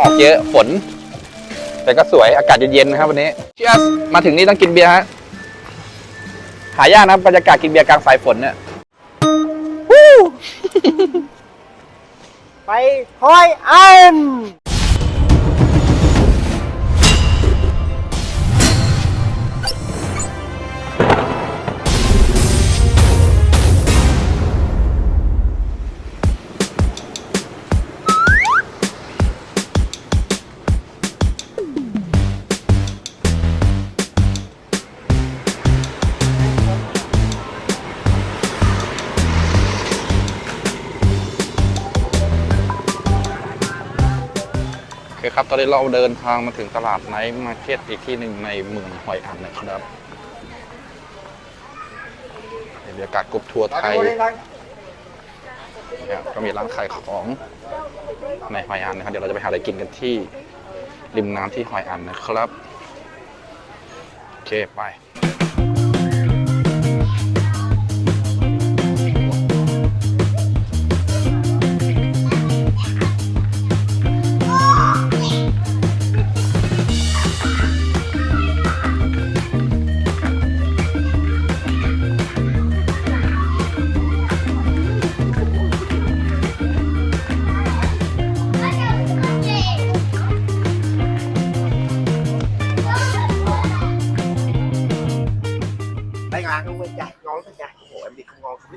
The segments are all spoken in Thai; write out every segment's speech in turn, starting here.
หมอกเยอะฝน แต่ก็สวยอากาศเย็นๆนะครับวันนี้เชียสมาถึงนี่ต้องกินเบียร์ฮะหายากนะบรรยากาศกินเบียร์กลางสายฝนเนี่ยไปคอยอัน คครับ ตอนนี้เราเดินทางมาถึงตลาดไนท์มาร์เก็ตอีกที่หนึ่งในเมืองหอยอันนะครับบรรยากาศกรุ๊ปทัวร์ไทยนะครับก็มีร้านขายของในหอยอันนะครับ เดี๋ยวเราจะไปหาอะไรกินกันที่ริมน้ำที่หอยอันนะครับ โอเค ไปไป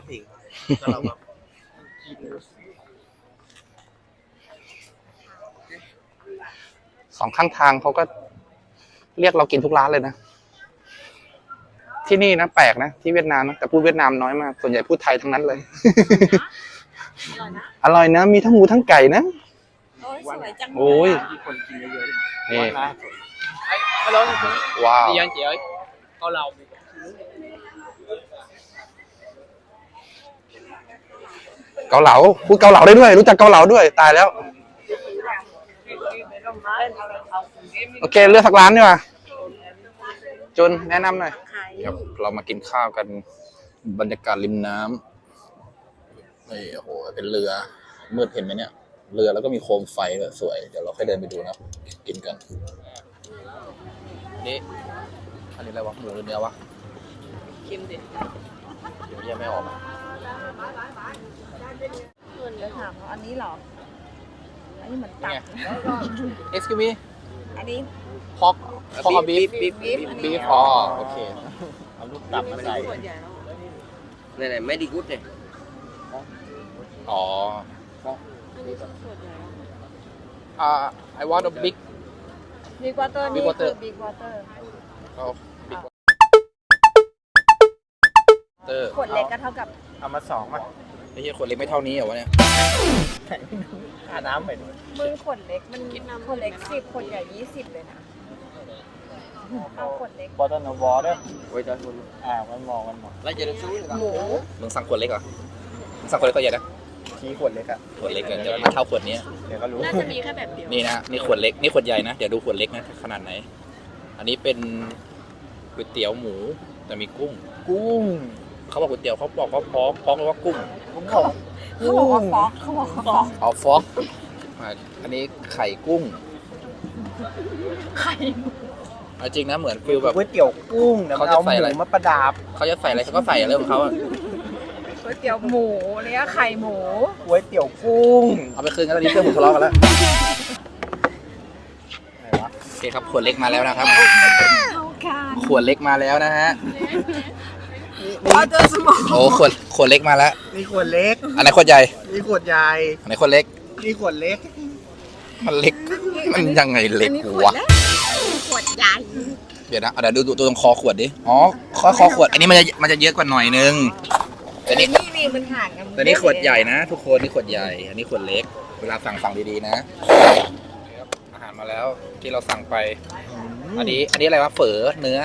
เขางองเขาไม่ถึงก็เราแบบกินสองข้างทางเขาก็เรียกเรากินทุกร้านเลยนะ ที่นี่นะแปลกนะ ที่เวียดนามนะแต่พูดเวียดนามน้อยมาก ส่วนใหญ่พูดไทยทั้งนั้นเลย อร่อยนะ มีทั้งหมูทั้งไก่นะ โอ้ยสวยจังเลยโอ้ยที่คนกินเยอะๆนี่นะ Hello, ว้าว đi anh chị ơi. Cao lầu. เกาเหลา พูดเกาเหลาได้ด้วย รู้จักเกาเหลาด้วยตายแล้ว โอเค เลือกสักร้านดีกว่าจุนแนะนำหน่อยขายครับเรามากินข้าวกันบรรยากาศริมน้ำนี่โอ้โห เป็นเรือ มืดเห็นไหมเนี่ย เรือแล้วก็มีโคมไฟด้วยสวย เดี๋ยวเราค่อยเดินไปดูนะครับกินกัน นี่ อันนี้อะไรวะ หมูหรือเนื้อวะคิมดิ เดี๋ยวแยกไม่ออกอะ เพื่อนจะถามว่าอันนี้เหรอ อันนี้เหมือนตับ Excuse me อันนี้ pork pork or beef beef beef beef อ๋อโอเคเอาลูกตับมาใส่ Này này, mấy đi gút này. อ๋ออ่า I want a big บิ๊กวอเตอร์ Big นี่ water คือบิ๊กวอเตอร์ เอา big เตอร์ขวดเล็กก็เท่ากับเอามาสองมา ไม่ใช่คนเล็กไม่เท่านี้เหรอวะเนี่ยอาน้ำไปด้วยมึงขวดเล็กมันขวดเล็กสิบขวดใหญ่ยี่สิบเลยนะเอาขวดเล็กบอตนวอเด้อ Quay cho luôn. อ่ามันมองมันมอง Lấy cho nó xuống rồi. หมูมึงสั่งขวดเล็กเหรอมึงสั่งขวดเล็กตัวใหญ่นะชี้ขวดเล็กอะขวดเล็กอะเดี๋ยวมาเท่าขวดนี้เดี๋ยวก็รู้น่าจะมีแค่แบบเดียวนี่นะนี่ขวดเล็กนี่ขวดใหญ่นะเดี๋ยวดูขวดเล็กนะขนาดไหน อันนี้เป็นก๋วยเตี๋ยวหมูแต่มีกุ้ง กุ้ง เขาบอกก๋วยเตี๋ยวเขาบอกว่าพอกพอกแปลว่ากุ้งผมบอกเขาบอกว่าฟอกเขาบอกว่าฟอกเอาฟอกมาอันนี้ไข่กุ้งไข่เอาจริงนะเหมือนฟิลแบบก๋วยเตี๋ยวกุ้งแต่มันเขาจะเอาหใส่อะไรมูมาประดับเขาจะใส่อะไรเขาก็ใส่อะไรของเขาอะก๋วยเตี๋ยวหมูเนี่ยไข่หมูก๋วยเตี๋ยวกุ้ง เอาไปคืนกันตอนนี้เพื่อนผมทะเลาะกันแล้วอะไรวะโอเคครับขวดเล็กมาแล้วนะครับเท่ากันขวดเล็กมาแล้วนะฮะ วอเตอร์สมองโอ้ขวดขวดเล็กมาแล้ว นี่ขวดเล็ก อันไหนขวดใหญ่ นี่ขวดใหญ่ อันไหนขวดเล็ก นี่ขวดเล็ก มันเล็ก มันยังไงเล็กอันนี้ขววะดเล็กขวดใหญ่ เดี๋ยวนะเอาเดี๋ยวดูดูดูตรงคอขวดดิ อ๋อคอคอขวด อันนี้มันจะมันจะเยอะกว่าหน่อยนึงแต่แต่นี่นี่นี่มันห่างกันแต่นี่ขวดใหญ่นะ ทุกคน นี่ขวดใหญ่ อันนี้ขวดเล็ก เวลาสั่งสั่งดีๆนะอาหารมาแล้วที่เราสั่งไป อันนี้อันนี้อะไรวะเฝอเนื้อ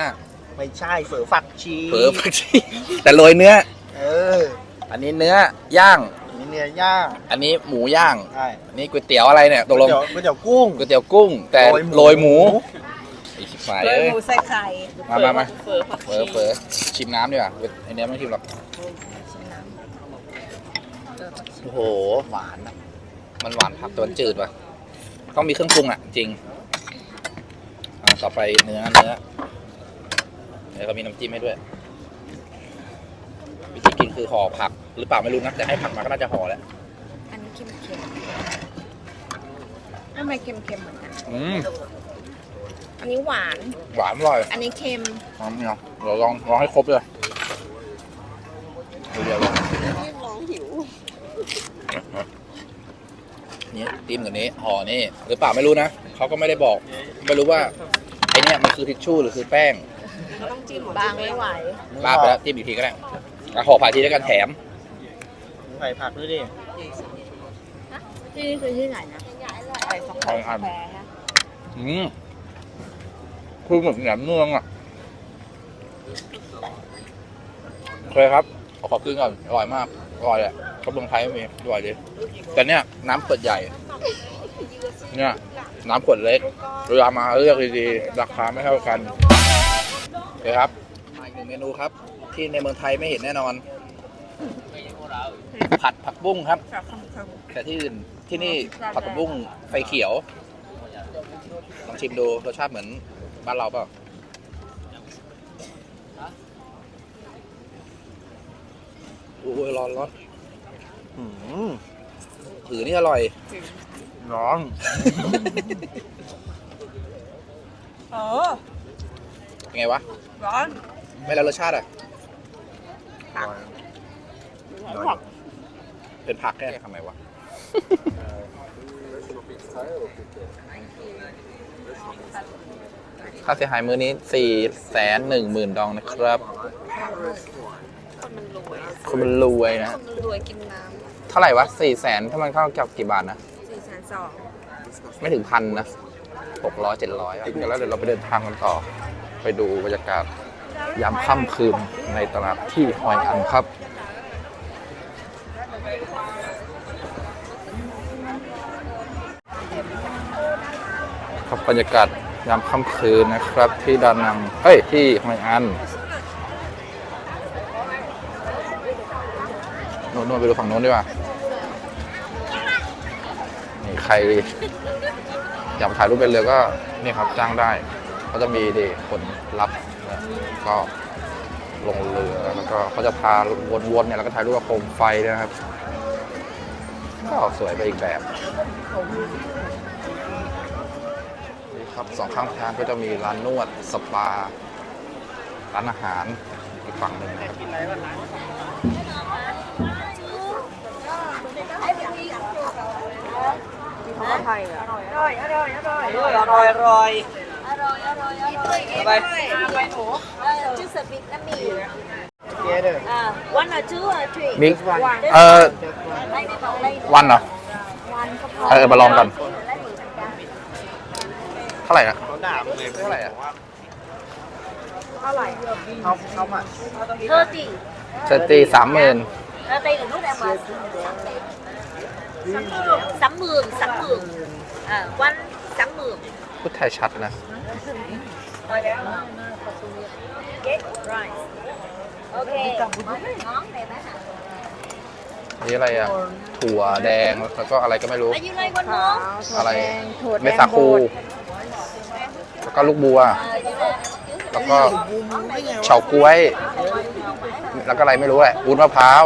ไม่ใช่เฝอฝักชีเฝอผักชีแต่โรยเนื้อ เอออันนี้เนื้อย่างนี่เนื้อย่างอันนี้หมูย่าง ใช่อันนี้ก๋วยเตี๋ยวอะไรเนี่ยตกลงก๋วยเตี๋ยวก๋วยเตี๋ยวกุ้ง ก๋วยเตี๋ยวกุ้ง แต่โรยหมูไอ้ชิบหายเลยเอ้ยหมูใส่ไข่มามามา เฟอผักเฝอเฝอชิมน้ำดีกว่าไอเนี้ยไม่ชิมหรอกโอ้โหหวานอะมันหวานผักแตัวมันจืดว่ะต้องมีเครื่องปรุงอะ จริงอ่าต่อไปเนื้อเนื้อ เดี๋ยวก็มีน้ำจิ้มให้ด้วย วิธีกินคือห่อผัก หรือเปล่าไม่รู้นะแต่ให้ผักมาก็น่าจะห่อแหละอันนี้เค็มเค็มทำไมเค็มเค็มเหมือนกัน อืมอันนี้หวาน หวานอร่อยอันนี้เค็มลองนี่เนาะเราลองลองให้ครบเลยเดี๋ยวๆเลยร้องหิว นี่จิ้มกับนี้ห่อนี่หรือเปล่าไม่รู้นะเขาก็ไม่ได้บอก ไม่รู้ว่าไอเนี่ยมันคือทิชชู่หรือคือแป้ง ต้องจิ้มบางไม่ไหวลาดไปแล้วจิ้มอีกทีก็ได้อะห่อผ่าทีแล้วกันแถมใส่ผักด้วยดิที่นี่คือที่ไหนนะอะไรสองของอันแพรฮะอืมคือเหมือนแหนมเนืองอะโอเคครับขอขอบคุณก่อนอร่อยมากอร่อยแหละก็เมืองไทยไม่มีอร่อยดีแต่เนี่ยน้ำขวดใหญ่ เนี่ยน้ำขวดเล็กเวลามาเลือกดีๆราคาไม่เท่ากัน โอเคครับมาอีกหนึ่งเมนูครับ ที่ในเมืองไทยไม่เห็นแน่นอน ผัดผักบุ้งครับจากคำคแต่ที่อื่นที่นี่ผัดผักบุ้งไฟเขียวลองชิมดูรสชาติเหมือนบ้านเราเปล่าโอ้ยร้อนร้อนอืมถือนี่อร่อยร้อน เออ เป็นไงวะร้อนไม่แล้วรสชาติอะผักเป็นผักแค่ทำไมวะค่าเสียหายมือนี้สี่แสนหนึ่งหมื่นดองนะครับ คนมันรวยคนมันรวยนะ คนมันรวยกินน้เท่าไหร่วะสี่แสนถ้ามันเข้ากับกี่บาทนะำสี่แสนสอง ไม่ถึงพันนะหกร้อยเจ็ดร้อยเดี๋ยวแล้วเดี๋ยวเราไปเดินทางกันต่อ ไปดูบรรยากาศยามค่ำคืนในตลาดที่ฮอยอันครับ ครับบรรยากาศยามค่ำคืนนะครับที่ดานังเอ้ยที่ฮอยอันโน่นโน่นไปดูฝั่งโน้นดีกว่านี่ใครอยากถ่ายรูปเป็นเรือก็นี่ครับจ้างได้ เขาจะมีเด็กคนรับนะก็ลงเรือแล้วก็เขาจะพาวนๆเนี่ยแล้วก็ถ่ายรูปกับโคมไฟด้วยนะครับ ก็สวยไปอีกแบบนี่ครับสองข้างทางก็จะมีร้านนวดสปา ร้านอาหารอีกฝั่งหนึ่งนะครับเขาก็ไทยอะอร่อยอร่อยอร่อยอร่อยอร่อย ไปชื่อสปิกน้ำมีเจ๊เด้ออ่า one or two or three มิกเอ่อไม่ได้บอกเลยวันเหรอ วันก็พอเออมาลองกันเท่าไหร่นะเขาด่ามึงเลยเท่าไหร่อะเท่าไหร่เขาเขามาเธอตีเซตีสามหมื่นเธอตีกับลูกแอมมาสามหมื่นสามหมื่นอ่าวันสามหมื่น พูดไทยชัดนะเก๊กไรซ์โอเคน้องเลยไหมคะนี่อะไรอะ ถั่วแดงแล้วก็อะไรก็ไม่รู้อายุไรวันน้องอะไรเมซาคูแล้วก็ลูกบัว แล้วก็เฉาก๊วย แล้วก็อะไรไม่รู้แหละวุ้นมะพร้าว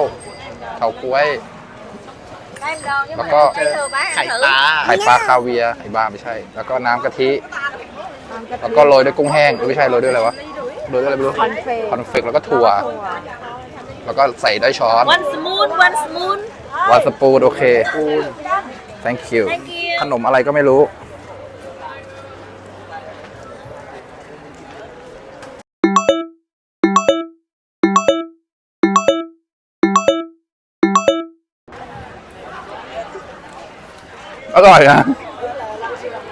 เฉาก๊วย แล้วก็ไข่ปลาไข่ปลาคาเวียร์ไข่บ้าไม่ใช่ แล้วก็น้ำกะทิ แล้วก็โรยด้วยกุ้งแห้งเอ้ยไม่ใช่โรยด้วยอะไรวะโรยด้วยอะไรไม่รู้คอนเฟก คอนเฟกแล้วก็ถั่ว แล้วก็ใส่ด้วยช้อน วันสมูนวันสมูนวันสปูนโอเค thank you Thank you ขนมอะไรก็ไม่รู้ ร่อยนะ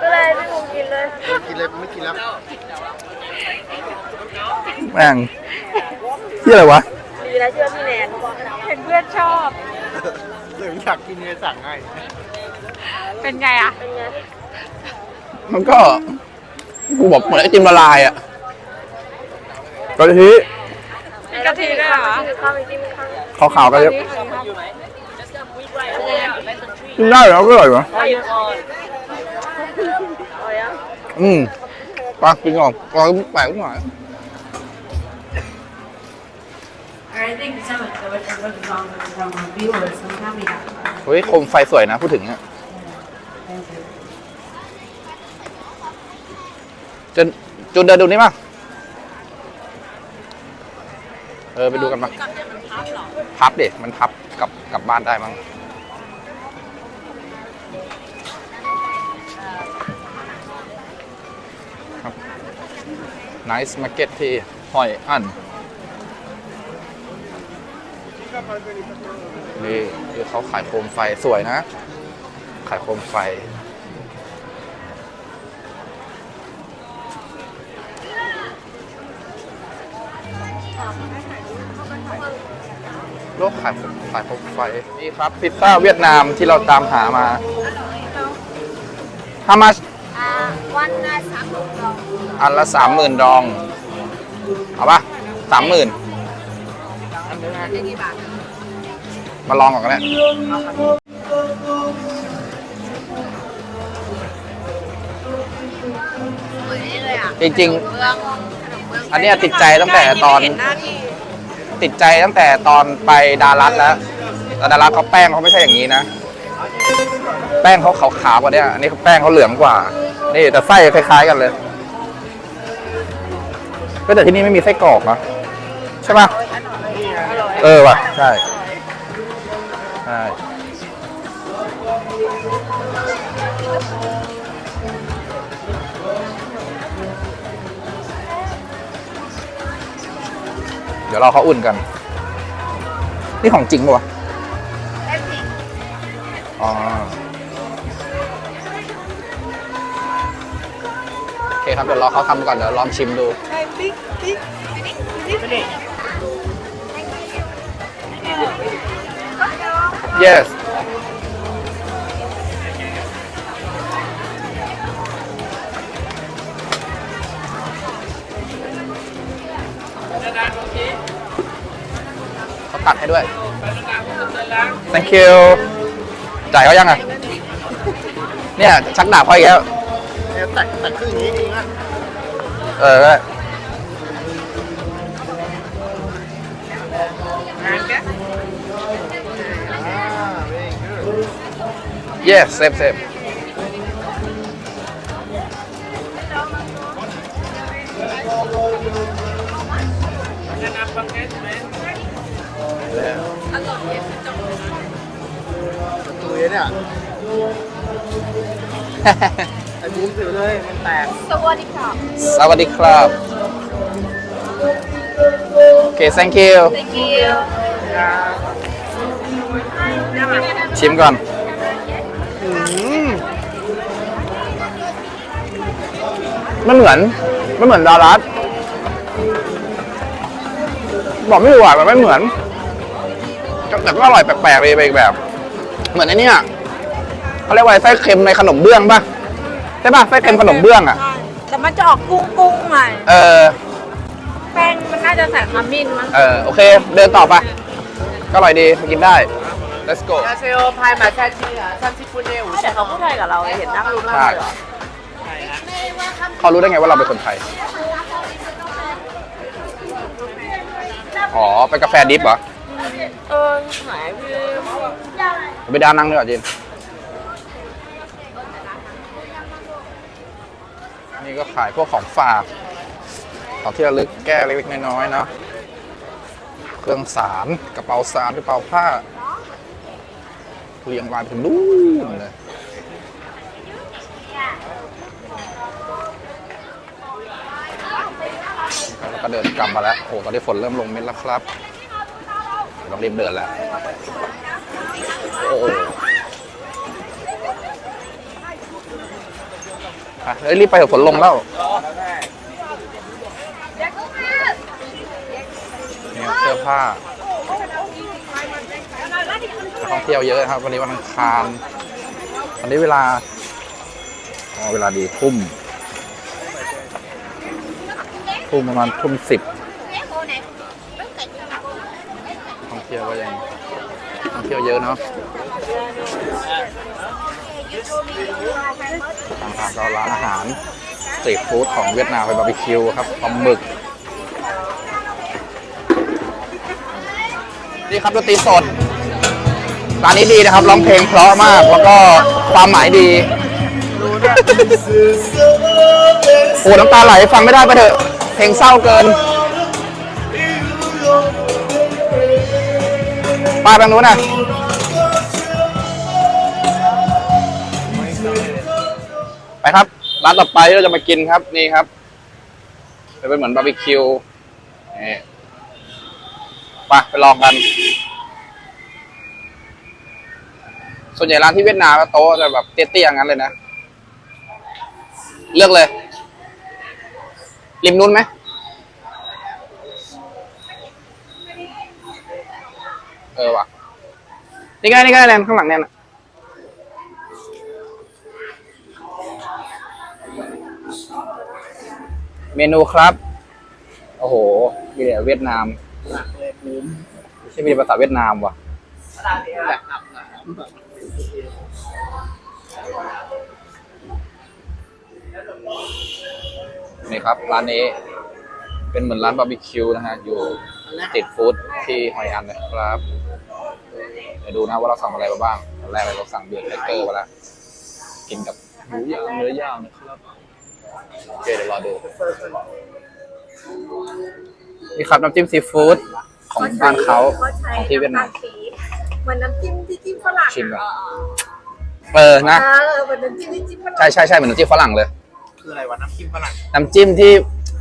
ก็เลยไม่คงกินเลยกินเลยไม่กินแล้วแม่งที่อะไรวะดีแล้วเชื่อพี่แนนเห็นเพื่อนชอบเดี๋ยวอยากกินเลยสั่งให้เป็นไงอะมันก็กูบอกเหมือนไอติมละลายอะกะทิมีกะทิด้วยเหรอขาวๆกะทิ กินได้แล้วก็อร่อยวะอืมไปกินก่อนก่อนแปลกหน่อย I think some of the what from from viewers sometimes we have เฮ้ยโคมไฟสวยนะพูดถึงอะจนจุนเดินดูนี่ป่ะเออไปดูกันมาพับเด็มันพับกลับกลับบ้านได้มั้ง Nice Market ที่หอยอันนี่คือเขาขายโคมไฟสวยนะ ขายโคมไฟ โลกขายขายโคมไฟ นี่ครับ พิซซ่าเวียดนามที่เราตามหามา How much อ่าวันละสามหกด อันละสามหมื่นดอง เอาปะสามหมื่นมาลองก่อนก็ได้วยเลยอะจริงเมืององๆ อันเนี้ยติดใจตั้งแต่ตอน ติดใจตั้งแต่ตอนไปดารัสแล้วแต่ดารัสเขาแป้งเขาไม่ใช่อย่างนี้นะ แป้งเขาขาวๆกว่าเนี้ยอันนี้แป้งเขาเหลืองกว่า นี่แต่ไส้คล้ายๆกันเลย ก็แต่ที่นี่ไม่มีไส้กรอกนะใช่ปะเออว่ะใช่ใช่เดี๋ยวเราเขาอุ่นกัน นี่ของจริงปะวะเอ็มพีอ๋ เคครับเดี๋ยวรอเขาทำก่อนเดี๋ยวลองชิมดู yes เขาตัดให้ด้วย thank you จ่ายเขายังอะ เนี่ย ชักดาบเขาอีกแล้ว เนี่ยแต่แต่ครึ่งนี้จริงนะ เออได้เยสเซฟเซฟแล้ว ตุยเนี่ย ไอ้บูมถือเลย มันแตก สวัสดีค่ะสวัสดีครับ โอเค thank you thank you ชิมก่อนไม่เหมือนไม่เหมือนดารัสบอกไม่ถูกอะมันไม่เหมือน แต่แต่ก็อร่อยแปลกๆไปไปอีกแบบ เหมือนไอ้เนี่ยเขาเรียกว่าไส้เค็มในขนมเบื้องป่ะใช่ป่ะไส้เค็มขนมเบื้องอะ ใช่แต่มันจะออกกุ้งกุ้งๆหน่อยเออ แป้งมันน่าจะใส่ขมิ้นมั้งเออ โอเค เดินต่อไป ก็อร่อยดีกินได้ let's go อาเซโอพายมาแช่ชีอะซันซิฟุเนลแต่เขาพูดไทยกับเราเห็นนั่งรู้เรื่องใช่เลยเหรอเขารู้ได้ไงว่าเราเป็นคนไทย อ๋อ เป็นกาแฟดิฟเหรอ เออไหนพี่ ไปดานั่งดีกว่าจินนี่ก็ขายพวกของฝากของที่ระลึกแก้เล็กๆน้อยๆเนาะเครื่องสารกระเป๋าสารกระเป๋าผ้าเรียงรายไปถึงนู่นเลยแล้วก็เดินกลับมาแล้วโอ้ตอนนี้ฝนเริ่มลงเม็ดแล้วครับ ต้องรีบเดินแล้ว โอ้โหอะเฮ้ยรีบไปเถอะฝนลงแล้วเนี่ยเสื้อผ้านักท่องเที่ยวเยอะครับ วันนี้วันอังคารวันนี้เวลาอ๋อเวลาดีทุ่มทุ่มประมาณทุ่มสิบท่องเที่ยวก็ยังท่องเที่ยวเยอะเนาะ ทางทางเราร้านอาหารสตรีทฟู้ดของเวียดนามเป็นบาร์บีคิวครับปลาหมึก นี่ครับดนตรีสด ร้านนี้ดีนะครับร้องเพลงเพราะมาก แล้วก็ความหมายดีโอ้น้ำตาไหลฟังไม่ได้ไปะเถอะ เพลงเศร้าเกินไปทางนู้นน่ะ ไปครับ ร้านต่อไปที่เราจะมากินครับ นี่ครับจะเป็นเหมือนบาร์บีคิวนี่ไปไปลองกัน ส่วนใหญ่ร้านที่เวียดนามโต๊ะจะแบบเตี้ยๆอย่างนั้นเลยนะ เลือกเลย ริมนู้นไหมเออว่ะนี่ก็ได้นี่ก็ได้แนนข้างหลังแนนอะ เมนูครับ โอ้โห มีแต่เวียดนามไม่ใช่มีแต่ภาษาเวียดนามว่ะนี่ครับ ร้านนี้เป็นเหมือนร้านบาร์บีคิวนะฮะ อยู่ติดฟู้ดที่หอยอันนะครับ เดี๋ยวดูนะว่าเราสั่งอะไรมาบ้างอันแรกเลยเราสั่งเบียร์ไทเกอร์มาแล้ว กินกับหมูย่างเนื้อย่างนะครับ โอเคเดี๋ยวรอดู นี่ครับน้ำจิ้มซีฟู้ดของบ้านเขาของที่เวียดนามเหมือนน้ำจิ้มที่จิ้มฝรั่งชิมก่อนเออนะเออเหมือนน้ำจิ้มที่จิ้มฝรั่งใช่ใช่ใช่เหมือนน้ำจิ้มฝรั่งเลย คืออะไรวะน้ำจิ้มฝรั่งน้ำจิ้มที่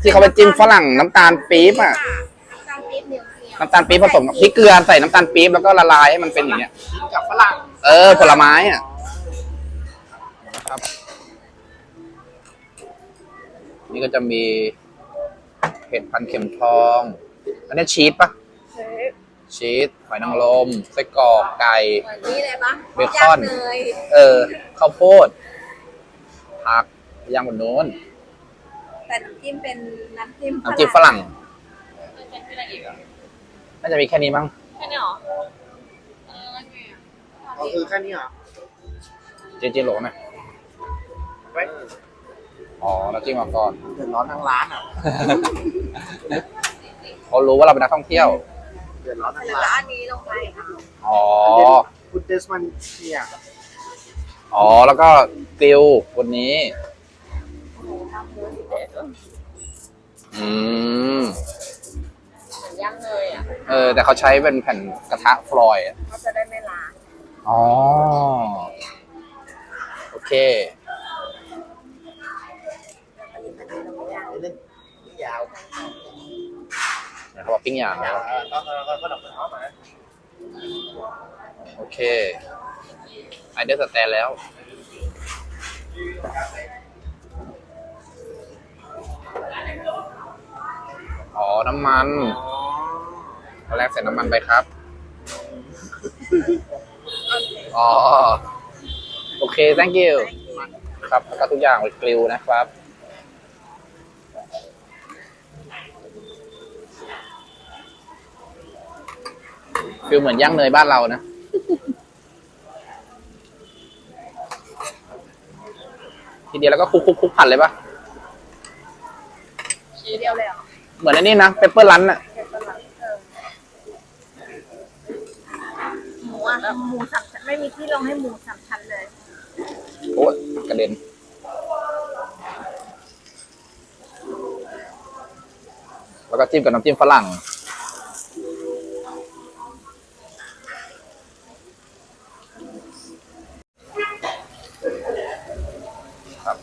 ที่เขาไปจิ้มฝรั่งน้ำตาลปี๊บอะน้ำตาลปี๊บเหนียวๆน้ำตาลปี๊บผสมกับพริกเกลือใส่น้ำตาลปี๊บแล้วก็ละลายให้มันเป็นอย่างเงี้ยกินกับฝรั่ง เออผลไม้อะครับ นี่ก็จะมีเห็ดพันเข็มทอง อันนี้ชีสปะชีสหอยนางรมไส้กรอกไก่ เหมือนนี่เลยปะเบคอน ย่างเนยเออข้าวโพดผักย่างบนโน้นแต่น้ำจิ้มเป็นน้ำจิ้มน้ำจิ้มฝรั่งน่าจะมีแค่นี้มั้งแค่นี้หรออ๋อคือแค่นี้เหรอเจเจโหลไหม ไว้ อ๋อน้ำจิ้มมาก่อนเดือดร้อนทั้งร้านอะเขารู้ว่าเราเป็นนักท่องเที่ยว เดือดร้อนทั้งแล้วร้านอันนี้ลงไปค่ะอ๋อคุณเดสมันเนี่ยอ๋อแล้วก็ติววันนี้อืมเหมือนย่างเนยอะเออ แต่เขาใช้เป็นแผ่นกระทะฟลอยด์อะเขาจะได้ไม่ล้างอ๋อ โอเค เล่น ยาวเขาบอกปิ้งย่างยาวก็ก็ก็ดอกท้อมาโอเคไอเดอร์สแตนแล้ว อ๋อ น้ำมันตอนแรกใส่น้ำมันไปครับ อ๋อ โอเค thank you ครับแล้วก็ทุกอย่างเป็นกริลนะครับ คือเหมือนย่างเนยบ้านเรานะทีเดียวแล้วก็คลุกคลุกคลุกผัดเลยปะทีเดียวเลยเหรอเหมือนอันนี้นะเปปเปอร์รันอะเผ็ดปะล่ะเออหมูอะหมูสามชั้นไม่มีที่ลงให้หมูสามชั้นเลยโอ้ยกระเด็นแล้วก็จิ้มกับน้ำจิ้มฝรั่ง ครับ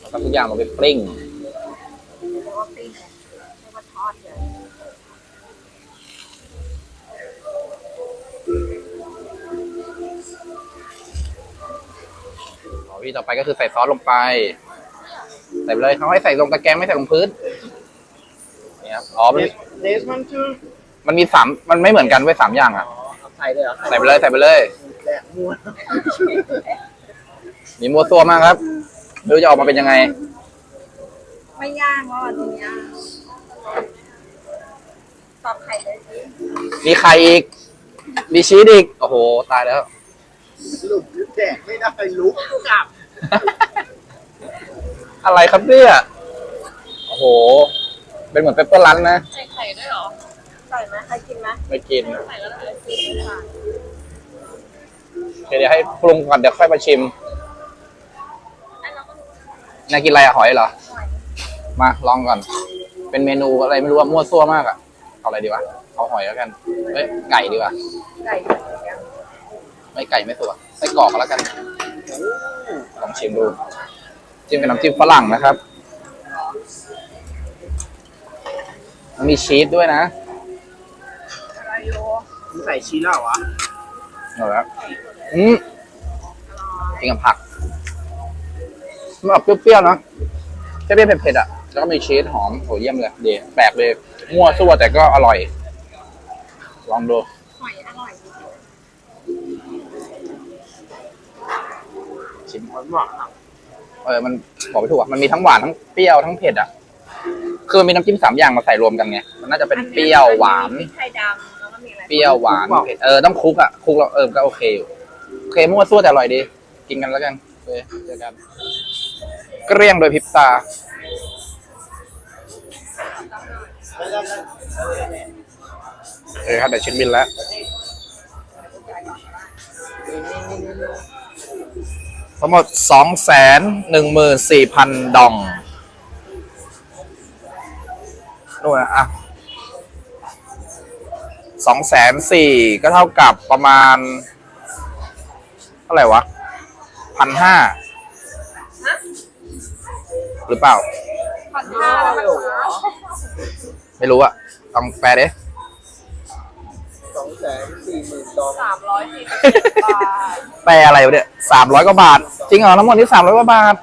แล้วก็ ทุกอย่างลงไปปริ้งเรียกว่าปิ้งเลยเรียกว่าทอดเลยอ๋อวิธีต่อไปก็คือใส่ซอสลงไป ใส่ไปเลยเขาให้ใส่ลงตะแกรงไม่ใส่ลงพื้นนี่ครับอ๋อมันมีเดสมันคือมันมีสามมันไม่เหมือนกันไว้ยสามอย่างอะอ๋อเอาใส่เลยเหรอใส่ไปเลยใส่ไปเลยแหลกม้วนมีมัวตัวมากครับ ไม่รู้จะออกมาเป็นยังไง ไม่ย่างแล้วอะทีเนี้ยตอกไข่เลยสิมีไข่อีก มีชีสอีก โอ้โห ตายแล้วสรุปแดกไม่ได้ลุกกลับอะไรครับเนี่ยโอ้โห เป็นเหมือนเปปเปอร์รันนะ ใส่ไข่ด้วยเหรอใส่ไหมใครกินไหมไม่กิน ใส่แล้วเหลือสิบบาทเดี๋ยวให้ปรุงก่อนเดี๋ยวค่อยมาชิม นายกินอะไรอะหอยเหรอ มาลองก่อน เป็นเมนูอะไรไม่รู้ว่ามั่วซั่วมากอะเอาอะไรดีวะ เอาหอยแล้วกัน เอ้ยไก่ดีกว่า ไก่เหมือนกันไม่ไก่ไม่ตัวไส้กรอกก็แล้วกัน ลองชิมดู จิ้มกับน้ำจิ้มฝรั่งนะครับมันมีชีสด้วยนะอะไรโยมึงใส่ชีสแล้วเหรอวะเอาละอืมกินกับผัก มันออกเปรี้ยวๆเนาะเปรี้ยวๆเผ็ดๆอะ แล้วก็มีชีสหอมโหเยี่ยมเลยดีแปลกเลยมั่วซั่วแต่ก็อร่อย ลองดูหอยอร่อยชิมหวานหวานเออมันบอกไม่ถูกอะมันมีทั้งหวานทั้งเปรี้ยวทั้งเผ็ดอะคือมันมีน้ำจิ้มสามอย่างมาใส่รวมกันไงมันน่าจะเป็นเปรี้ยวหวาน มีไข่ดำแล้วก็มีอะไรเปรี้ยวหวานเผ็ดเออต้องคลุกอะคลุกแล้วเออก็โอเคอยู่โอเคมั่วซั่วแต่อร่อยดี กินกันแล้วกันโอเคเจอกัน เกลี้ยงโดยพริบตา เออครับเดี๋ยวชิ้นบินแล้ว ทั้งหมดสองแสนหนึ่งหมื่นสี่พันดองนู่นอะสองแสนสี่ก็เท่ากับประมาณ เท่าไหร่วะพันห้า หรือเปล่า พันห้าแล้วนะคะไม่รู้อะต้องแปลดิสองแสนสี่หมื่นดองสามร้อยสี่สิบบาทแปลอะไรวะเนี่ยสามร้อยกว่าบาท จริงเหรอทั้งหมดนี้สามร้อยกว่าบาท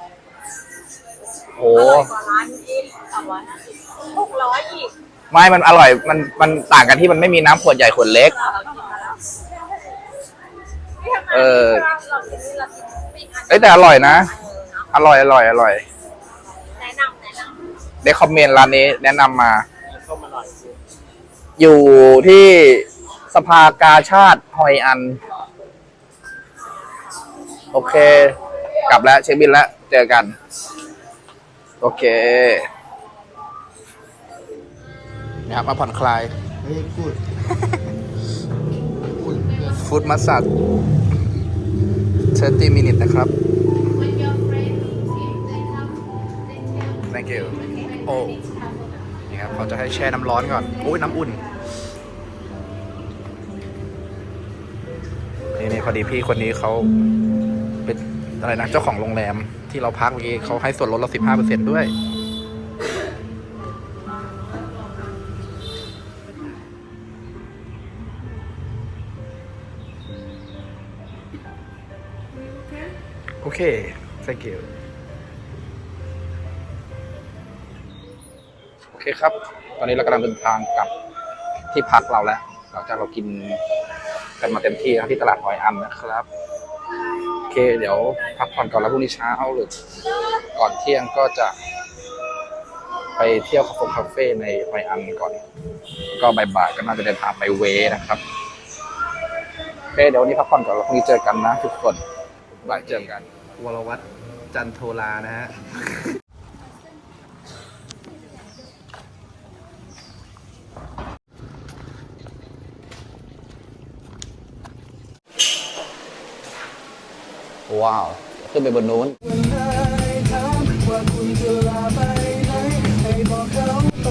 โอ้อร่อยกว่าร้านอีกสามร้อยห้าสิบหกร้อยอีกไม่ มันอร่อย มัน มันต่างกันที่มันไม่มีน้ำขวดใหญ่ขวดเล็ก เรากินมาแล้วนี่ทำไมเออ เรากินนี่เรากินปิ้งอันเอ้ยแต่อร่อยนะ อร่อย อร่อย อร่อย ได้คอมเมนต์ร้านนี้แนะนำมาเข้ามาหน่อยสิอยู่ที่สภากาชาติฮอยอัน โอเค กลับแล้วเช็คบินแล้ว เจอกัน โอเคนะครับมาผ่อนคลายเฮ้ยกูดฟู้ดมัสซัด30 minutes นะครับ thank you โอ้นี่ครับเขาจะให้แช่น้ำร้อนก่อนโอ้ยน้ำอุ่นนี่นี่พอดีพี่คนนี้เขาเป็นอะไรนะเจ้าของโรงแรมที่เราพักเมื่อกี้เขาให้ส่วนลดเรา15%ด้วยโอเค thank you คครับ ตอนนี้เรากำลังเดินทางกลับที่พักเราแล้ว หลังจากเรากินกันมาเต็มที่แล้วที่ตลาดหอยอันนะครับ โอเค เดี๋ยวพักผ่อนก่อนแล้วพรุ่งนี้เช้าหรือก่อนเที่ยงก็จะไปเที่ยวคาเฟ่คาเฟ่ในหอยอันก่อน ก็บ่ายๆก็น่าจะเดินทางไปเวนะครับโอเคเดี๋ยววันนี้พักผ่อนก่อนแล้วพรุ่งนี้เจอกันนะทุกคนบ่ายเจอกันวรวัตจันโทลานะฮะ ว้าว ขึ้นไปบนนู้นว่าคุณจะลาไปไหนให้บอกเขาไป